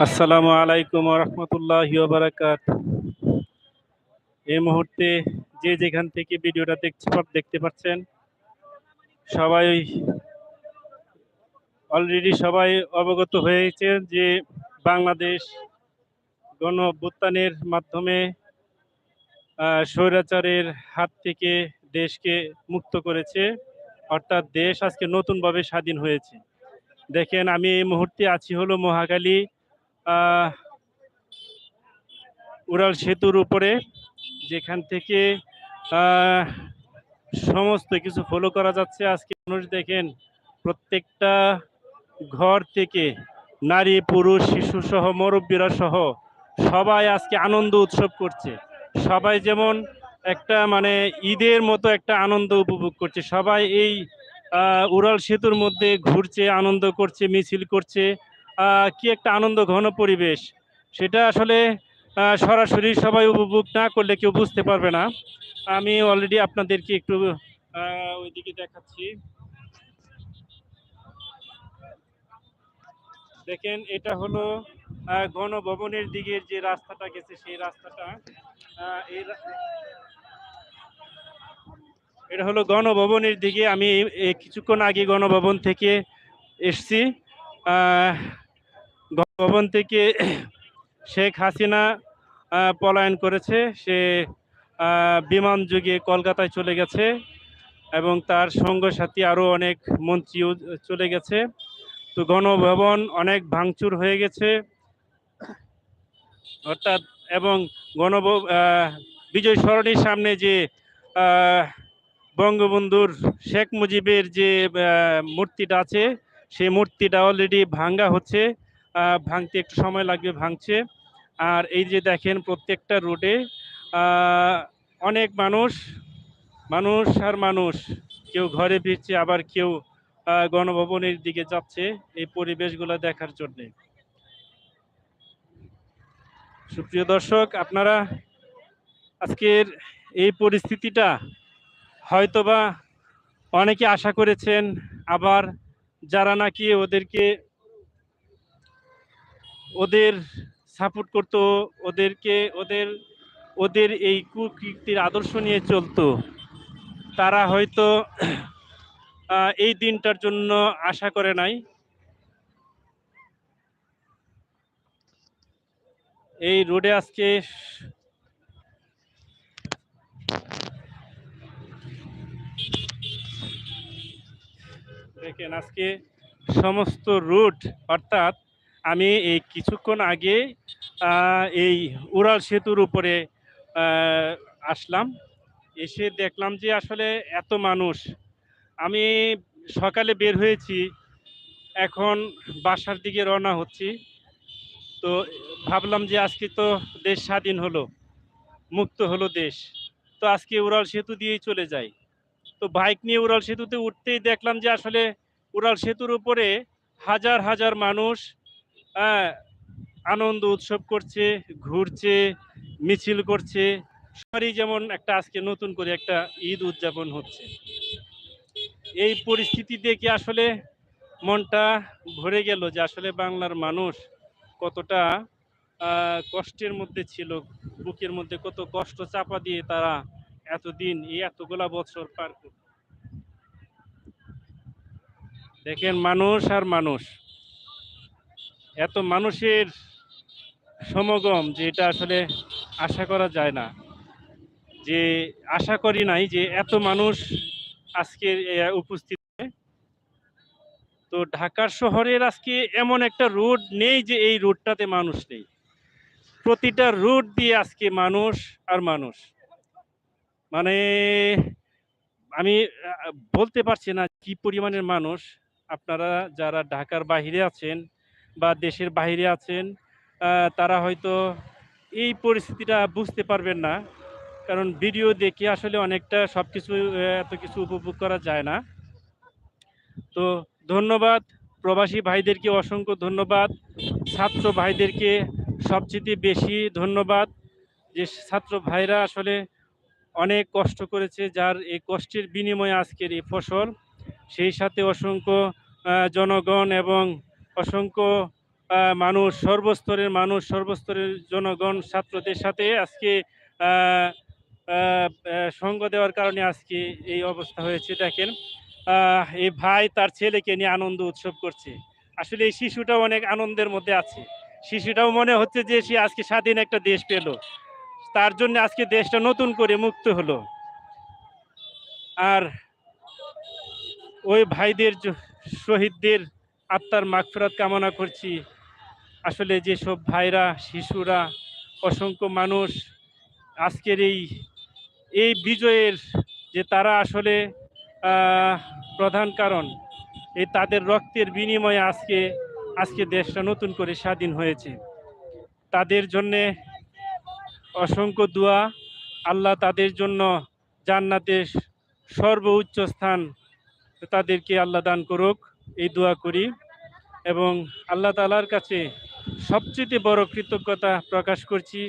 আসসালামু আলাইকুম রহমতুল্লাহ বারাকাত এই মুহূর্তে যে যেখান থেকে ভিডিওটা দেখতে পা- দেখতে পাচ্ছেন, সবাই অলরেডি সবাই অবগত হয়েছে যে বাংলাদেশ গণ মাধ্যমে স্বৈরাচারের হাত থেকে দেশকে মুক্ত করেছে। অর্থাৎ দেশ আজকে নতুনভাবে স্বাধীন হয়েছে। দেখেন, আমি এই মুহূর্তে আছি হলো মহাকালী উড়াল সেতুর উপরে, যেখান থেকে সমস্ত কিছু ফলো করা যাচ্ছে। আজকে মানুষ দেখেন, প্রত্যেকটা ঘর থেকে নারী, পুরুষ শিশু সহ মুরব্বীরা সহ সবাই আজকে আনন্দ উৎসব করছে। সবাই যেমন একটা মানে ঈদের মতো একটা আনন্দ উপভোগ করছে, সবাই এই উড়াল সেতুর মধ্যে ঘুরছে, আনন্দ করছে, মিছিল করছে। কি একটা আনন্দ, ঘন পরিবেশ। সেটা আসলে সরাসরি সবাই উপভোগ না করলে কেউ বুঝতে পারবে না। আমি অলরেডি আপনাদেরকে একটু ওইদিকে দেখাচ্ছি। দেখেন, এটা হলো গণভবনের দিকের যে রাস্তাটা গেছে, সেই রাস্তাটা এটা হলো গণভবনের দিকে। আমি কিছুক্ষণ আগে গণভবন থেকে এসছি। গণভবন থেকে শেখ হাসিনা পলায়ন করেছে। সে বিমান যুগে কলকাতায় চলে গেছে এবং তার সঙ্গ সাথী আরও অনেক মন্ত্রীও চলে গেছে। তো গণভবন অনেক ভাঙচুর হয়ে গেছে। অর্থাৎ, এবং গণভ বিজয় সরণির সামনে যে বঙ্গবন্ধুর শেখ মুজিবের যে মূর্তিটা আছে, সেই মূর্তিটা অলরেডি ভাঙ্গা হচ্ছে। ভাঙতে একটু সময় লাগবে, ভাঙছে। আর এই যে দেখেন, প্রত্যেকটা রোডে অনেক মানুষ মানুষ আর মানুষ। কেউ ঘরে ফিরছে, আবার কেউ গণভবনের দিকে যাচ্ছে এই পরিবেশগুলো দেখার জন্যে। সুপ্রিয় দর্শক, আপনারা আজকের এই পরিস্থিতিটা হয়তোবা অনেকে আশা করেছেন, আবার যারা নাকি ওদেরকে ওদের সাপোর্ট করতো, ওদেরকে, ওদের ওদের এই কুকৃতির আদর্শ নিয়ে চলতো, তারা হয়তো এই দিনটার জন্য আশা করে নাই। এই রোডে আজকে দেখেন, আজকে সমস্ত রুট অর্থাৎ আমি এই কিছুক্ষণ আগে এই উড়াল সেতুর উপরে আসলাম। এসে দেখলাম যে আসলে এত মানুষ। আমি সকালে বের হয়েছি, এখন বাসার দিকে রওনা হচ্ছি। তো ভাবলাম যে আজকে তো দেশ স্বাধীন হলো মুক্ত হলো দেশ। তো আজকে উড়াল সেতু দিয়েই চলে যাই। তো বাইক নিয়ে উড়াল সেতুতে উঠতেই দেখলাম যে আসলে উড়াল সেতুর উপরে হাজার হাজার মানুষ আহ, আনন্দ উৎসব করছে ঘুরছে মিছিল করছে। সবারই যেমন একটা আজকে নতুন করে একটা ঈদ উদযাপন হচ্ছে। এই পরিস্থিতি দেখে আসলে মনটা ভরে গেল যে আসলে বাংলার মানুষ কতটা কষ্টের মধ্যে ছিল বুকের মধ্যে কত কষ্ট চাপা দিয়ে তারা এতদিন এই এতগুলা বছর পার করল দেখেন মানুষ আর মানুষ এত মানুষের সমাগম যে এটা আসলে আশা করা যায় না যে আশা করি নাই যে এত মানুষ আজকে আহ, উপস্থিত। তো ঢাকার শহরের আজকে এমন একটা রুট নেই যে এই রুটটাতে মানুষ নেই। প্রতিটা রুট দিয়ে আজকে মানুষ আর মানুষ। মানে আমি বলতে পারছি না কি পরিমাণের মানুষ। আপনারা যারা ঢাকার বাইরে আছেন বা দেশের বাইরে আছেন তারা হয়তো এই পরিস্থিতিটা বুঝতে পারবেন না। কারণ ভিডিও দেখে আসলে অনেকটা সব কিছু এত কিছু উপভোগ করা যায় না। তো ধন্যবাদ। প্রবাসী ভাইদেরকে অসংখ্য ধন্যবাদ। ছাত্র ভাইদেরকে সবচেয়ে বেশি ধন্যবাদ যে ছাত্র ভাইরা আসলে অনেক কষ্ট করেছে, যার এই কষ্টের বিনিময়ে আজকের এই ফসল। সেই সাথে অসংখ্য জনগণ এবং অসংখ্য মানুষ, সর্বস্তরের মানুষ, সর্বস্তরের জনগণ, ছাত্রদের সাথে আজকে সঙ্গ দেওয়ার কারণে আজকে এই অবস্থা হয়েছে। দেখেন এই ভাই তার ছেলেকে নিয়ে আনন্দ উৎসব করছে। আসলে এই শিশুটাও অনেক আনন্দের মধ্যে আছে। শিশুটাও মনে হচ্ছে যে সে আজকে স্বাধীন একটা দেশ পেল। তার জন্য আজকে দেশটা নতুন করে মুক্ত হলো। আর ওই ভাইদের শহীদদের আত্মার মাগফিরাত কামনা করছি। আসলে যেসব ভাইরা, শিশুরা, অসংখ্য মানুষ আজকের এই এই বিজয়ের যে তারা আসলে প্রধান কারণ, এই তাদের রক্তের বিনিময়ে আজকে আজকে দেশটা নতুন করে স্বাধীন হয়েছে। তাদের জন্যে অসংখ্য দোয়া, আল্লাহ তাদের জন্য জান্নাতের সর্বোচ্চ স্থান তাদেরকে আল্লাহ দান করুক, এই দোয়া করি এবং আল্লাহ তালার কাছে সবচেয়ে বড় কৃতজ্ঞতা প্রকাশ করছি।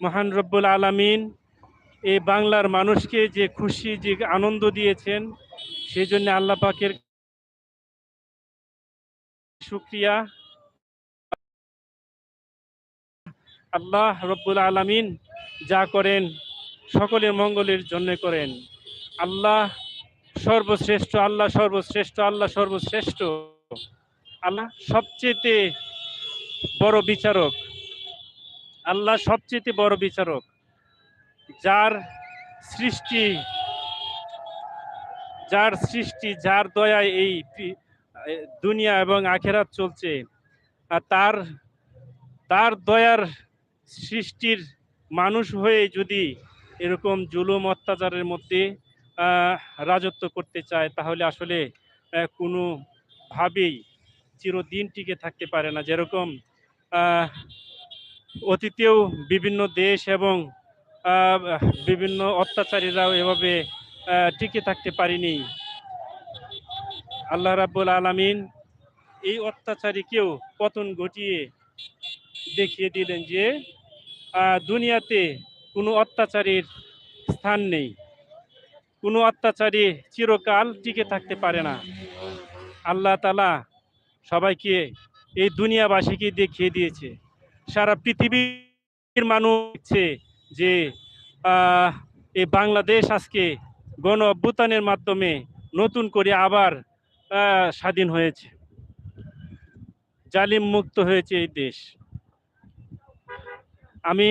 মহান রব্বুল আলামিন এই বাংলার মানুষকে যে খুশি, যে আনন্দ দিয়েছেন, সেই জন্য আল্লাহ পাকের শুক্রিয়া। আল্লাহ রব্বুল আলামিন যা করেন সকলের মঙ্গলের জন্য করেন। আল্লাহ সর্বশ্রেষ্ঠ আল্লাহ সর্বশ্রেষ্ঠ আল্লাহ সর্বশ্রেষ্ঠ। আল্লাহ সবচেয়ে বড় বিচারক। আল্লাহ সবচেয়ে বড় বিচারক। যার সৃষ্টি যার সৃষ্টি, যার দয়ায় এই দুনিয়া এবং আখেরাত চলছে। আর তার তার দয়ার সৃষ্টির মানুষ হয়ে যদি এরকম জুলুম, অত্যাচারের মধ্যে রাজত্ব করতে চায়, তাহলে আসলে কোনোভাবেই চিরদিন টিকে থাকতে পারে না। যেরকম অতীতেও বিভিন্ন দেশ এবং বিভিন্ন অত্যাচারীরাও এভাবে টিকে থাকতে পারেনি। আল্লাহ রাব্বুল আলামিন এই অত্যাচারীকেও পতন ঘটিয়ে দেখিয়ে দিলেন যে দুনিয়াতে কোনো অত্যাচারীর স্থান নেই। কোনো অত্যাচারী চিরকাল টিকে থাকতে পারে না। আল্লাহ তালা সবাইকে এই দুনিয়াবাসীকে দেখিয়ে দিয়েছে। সারা পৃথিবীর মানুষ যে এই বাংলাদেশ আজকে গণ অভ্যুত্থানের মাধ্যমে নতুন করে আবার স্বাধীন হয়েছে। জালিম মুক্ত হয়েছে এই দেশ। আমি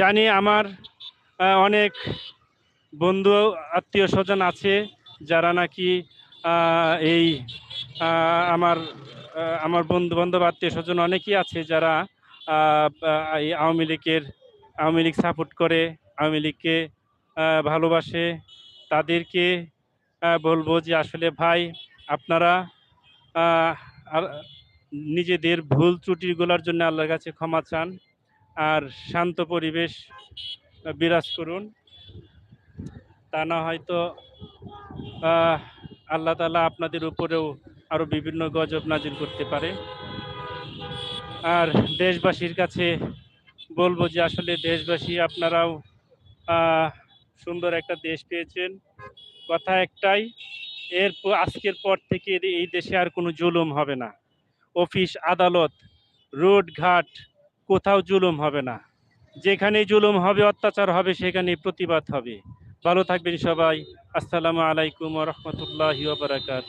জানি আমার অনেক বন্ধু, আত্মীয় স্বজন আছে যারা নাকি এই আমার আমার বন্ধু বান্ধব আত্মীয় স্বজন অনেকেই আছে যারা এই আওয়ামী লীগের, আওয়ামী লীগ সাপোর্ট করে। আওয়ামী লীগকে ভালোবাসে। তাদেরকে বলব যে আসলে ভাই, আপনারা নিজেদের ভুল ত্রুটিগুলোর জন্য আল্লাহর কাছে ক্ষমা চান আর শান্ত পরিবেশ বিরাজ করুন। তা না হয়তো আল্লাহ তালা আপনাদের উপরেও আরও বিভিন্ন গজব নাজিল করতে পারে। আর দেশবাসীর কাছে বলব যে আসলে দেশবাসী আপনারাও সুন্দর একটা দেশ পেয়েছেন। কথা একটাই, এর আজকের পর থেকে এই দেশে আর কোনো জুলুম হবে না। অফিস আদালত, রোড ঘাট, কোথাও জুলুম হবে না। যেখানে জুলুম হবে, অত্যাচার হবে সেখানে প্রতিবাদ হবে। ভালো থাকবেন সবাই। আসসালামু আলাইকুম রহমতুল্লাহি বারাকাত